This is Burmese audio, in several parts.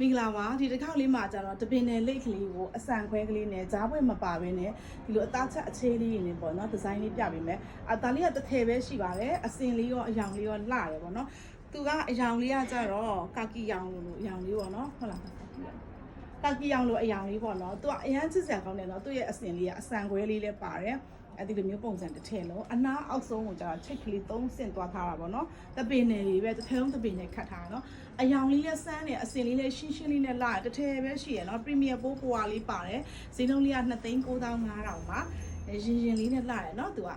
မင်္ဂလာပါဒီတစ်ခေါက်လေးမှာကျတော့တပင်နယ်လိတ်ကလေးကိုအဆန်ခွဲကလေးနဲ့ဂျားပွဲမပါဘဲနဲ့ဒီလိုအသားချက်အခြေးလေးနေပေါ့နော်ဒီဇိုင်းလေးပြပေးမယ်အသားလေးကတစ်ထည်ပဲရှိပါတယ်အစင်လေးရောအယောင်လေးရောလှတယ်ပေါ့နော်သူကအယောင်လေးကကျတော့ကာကီယောင်လို့အယောင်လေးပေါ့နော်ဟုတ်လား ကာကီယောင်ကာကီယောင်လို့အယောင်လေးပေါ့နော်သူကအရန်ချစ်စရာကောင်းတယ်နော်သူ့ရဲ့အစင်လေးကအဆန်ခွဲလေးလည်းပါတယ်အဲ့ဒီလိုမျိုးပုံစံတစ်ထည်လုံးအနာအောက်ဆုံးကိုကျတော့ချိတ်ကလေး၃ဆင့်သွားထားတာပေါ့နော်တပင်နယ်လေးပဲတစ်ထည်လုံးတပင်နယ်ခတ်ထားတာနော်အယောင်လေးလည်းစမ်းတယ်အစင်လေးလည်းရှင်းရှင်းလေးနဲ့လာတယ်တစ်ထည်ပဲရှိရနော်ပရီမီယာပိုးပွားလေးပါတယ်ဈေးနှုန်းလေးက2သိန်း9500ပါအဲရင်ရင်လေးနဲ့လာတယ်နော်သူက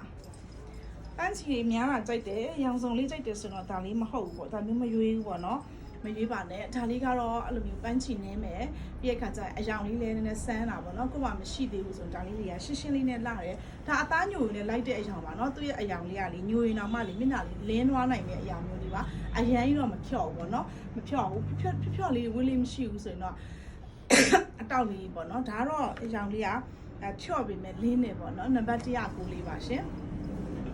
ပန်းချီလေးများတာကြိုက်တယ်ရောင်စုံလေးကြိုက်တယ်ဆိုတော့ဒါလေးမဟုတ်ဘူးပေါ့ဒါမျိုးမရွေးဘူးပေါ့နော် မရွေးပါနဲ့ဒါလေးကတော့အဲ့လိုမျိုးပန်းချီနေမယ်ပြီးရခါကျရင်အယောင်လေးလည်းနည်းနည်းဆန်းတာပေါ့နော်ကို့မှာမရှိသေးဘူးဆိုတော့ဒါလေးတွေကရှင်းရှင်းလေးနဲ့လာတယ်ဒါအသားညိုရင်လည်းလိုက်တဲ့အယောင်ပါနော်သူ့ရဲ့အယောင်လေးကလေညိုရင်တော့မှလေမျက်နှာလေးလင်းသွားနိုင်တဲ့အယောင်မျိုးလေးပါအရန်ကြီးတော့မဖြော့ဘူးပေါ့နော်မဖြော့ဘူးဖြော့ဖြော့လေးဝင်းလေးမရှိဘူးဆိုရင်တော့အတောက်လေးပေါ့နော်ဒါတော့အယောင်လေးကအဲဖြော့ပေးမယ်လင်းနေပေါ့နော်နံပါတ်1ကိုလေးပါရှင်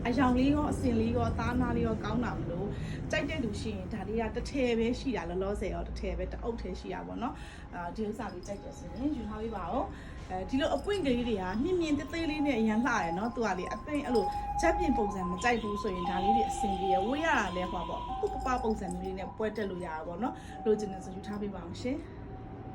အယောင်လေးရောအစင်လေးရောသားနာလေးရောကောင်းတာမလို့ကြိုက်တဲ့လူရှိရင်ဒါလေးကတစ်ထည်ပဲရှိတာလောလောဆယ်ရောတစ်ထည်ပဲတအုပ်ထည်ရှိတာပေါ့နော်အာဒီဥစ္စာလေးကြိုက်တယ်ဆိုရင်ယူထားပေးပါဦးအဲဒီလိုအပွင့်ကလေးတွေကမြင့်မြင့်သေးသေးလေးနဲ့အရင်လှရယ်နော်သူကလေအပိန်အဲ့လိုချက်ပြင်ပုံစံမကြိုက်ဘူးဆိုရင်ဒါလေးတွေအစင်ကြီးရယ်ဝေးရတာလဲဟောပေါ့ပုပ္ပပပုံစံမျိုးလေးနဲ့ပွဲတက်လို့ရတာပေါ့နော်လိုချင်တယ်ဆိုယူထားပေးပါအောင်ရှင်